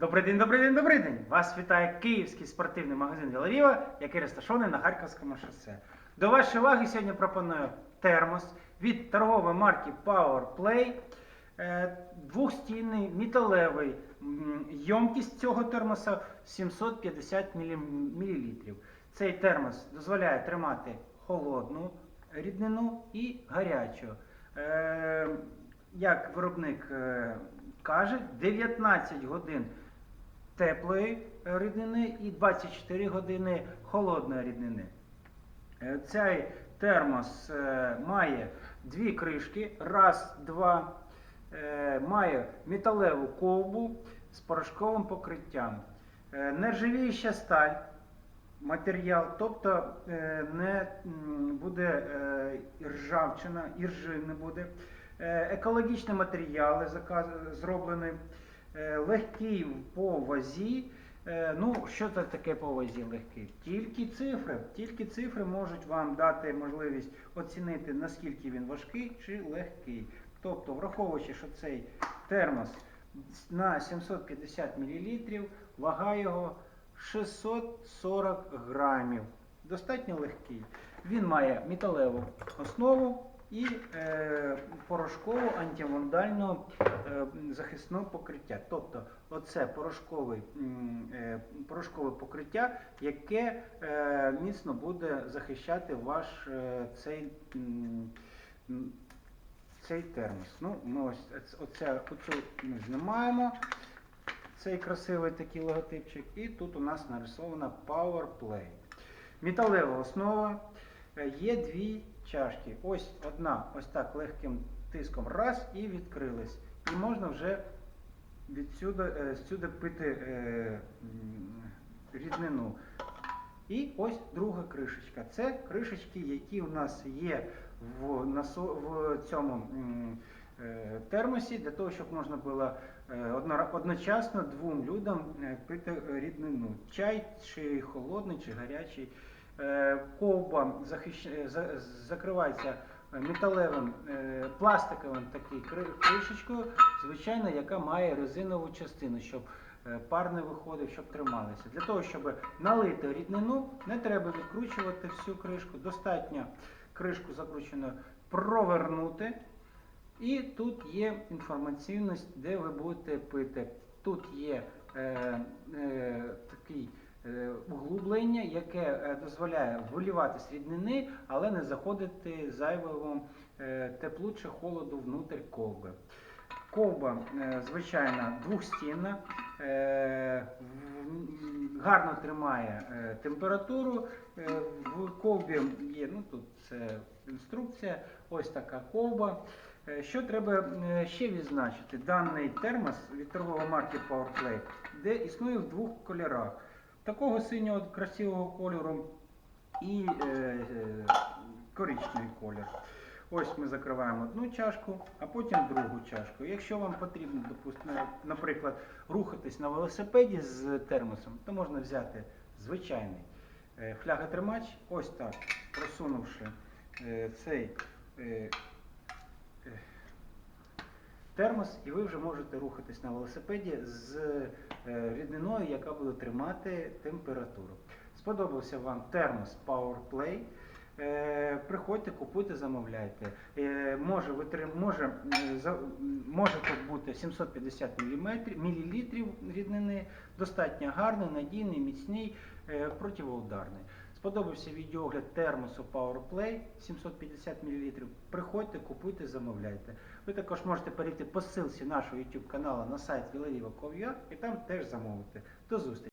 Добрий день, добрий день, добрий день! Вас вітає київський спортивний магазин Віларіва, який розташований на Харківському шосе. До вашої уваги сьогодні пропоную термос від торгової марки Power Play. Е, Двохстінний металевий. М, Ємкість цього термоса 750 мл. Цей термос дозволяє тримати холодну ріднину і гарячу. Е, Як виробник е, каже, 19 годин теплої ріднини і 24 години холодної ріднини. Е, Цей термос е, має дві кришки, раз, два, е, має металеву ковбу з порошковим покриттям. Нержавіюча сталь, матеріал, тобто не буде ржавчина, іржи не буде. Екологічні матеріали зроблені, легкий по вазі. Е, Ну, що це таке по вазі легкий? Тільки цифри. Тільки цифри можуть вам дати можливість оцінити, наскільки він важкий чи легкий. Тобто, враховуючи, що цей термос на 750 мл, вага його 640 грамів. Достатньо легкий. Він має металеву основу і е, порошкову антивандальну е, захисне покриття. Тобто оце порошковий, м, е, порошкове покриття, яке е, міцно буде захищати ваш е, цей, м, цей термос. Ну, ми ось оце, оцю ми знімаємо. Цей красивий такий логотипчик. І тут у нас нарисована Power Play. Металева основа. Е, Є дві чашки. Ось одна, ось так легким тиском. Раз і відкрилась. І можна вже відсюди, е, пити е, ріднину. І ось друга кришечка. Це кришечки, які у нас є в, насо- в цьому е, термосі, для того, щоб можна було е, одно- одночасно двом людям е, пити ріднину. Чай чи холодний, чи гарячий. Е, Ковба захищ... е, закривається металевим е, пластиковим такий кришечкою, звичайно, яка має резинову частину, щоб пар не виходив, щоб трималися. Для того, щоб налити ріднину, не треба відкручувати всю кришку. Достатньо кришку закрученою провернути. І тут є інформаційність, де ви будете пити. Тут є е, е, такий углублення, яке е, дозволяє вилівати з ріднини, але не заходити зайвого е, теплу чи холоду внутрь ковби. Ковба, е, звичайно, двохстінна, е, гарно тримає е, температуру. Е, В ковбі є, ну тут це інструкція, ось така ковба. Е, Що треба е, ще відзначити? Даний термос від торгової марки PowerPlay, де існує в двох кольорах. Такого синього красивого кольору і е, е, коричневий колір. Ось ми закриваємо одну чашку, а потім другу чашку. Якщо вам потрібно, допустимо, наприклад, рухатись на велосипеді з термосом, то можна взяти звичайний е, фляготримач, ось так, просунувши е, цей термос, і ви вже можете рухатись на велосипеді з е, рідниною, яка буде тримати температуру. Сподобався вам термос Power Play. Е, Приходьте, купуйте, замовляйте. Е, Може, може, може тут бути 750 мл ріднини, достатньо гарний, надійний, міцний, противоударний. Сподобався відеогляд термосу PowerPlay 750 мл. Приходьте, купуйте, замовляйте. Ви також можете перейти по ссылці нашого YouTube каналу на сайт Віларіва.com.ua і там теж замовити. До зустрічі!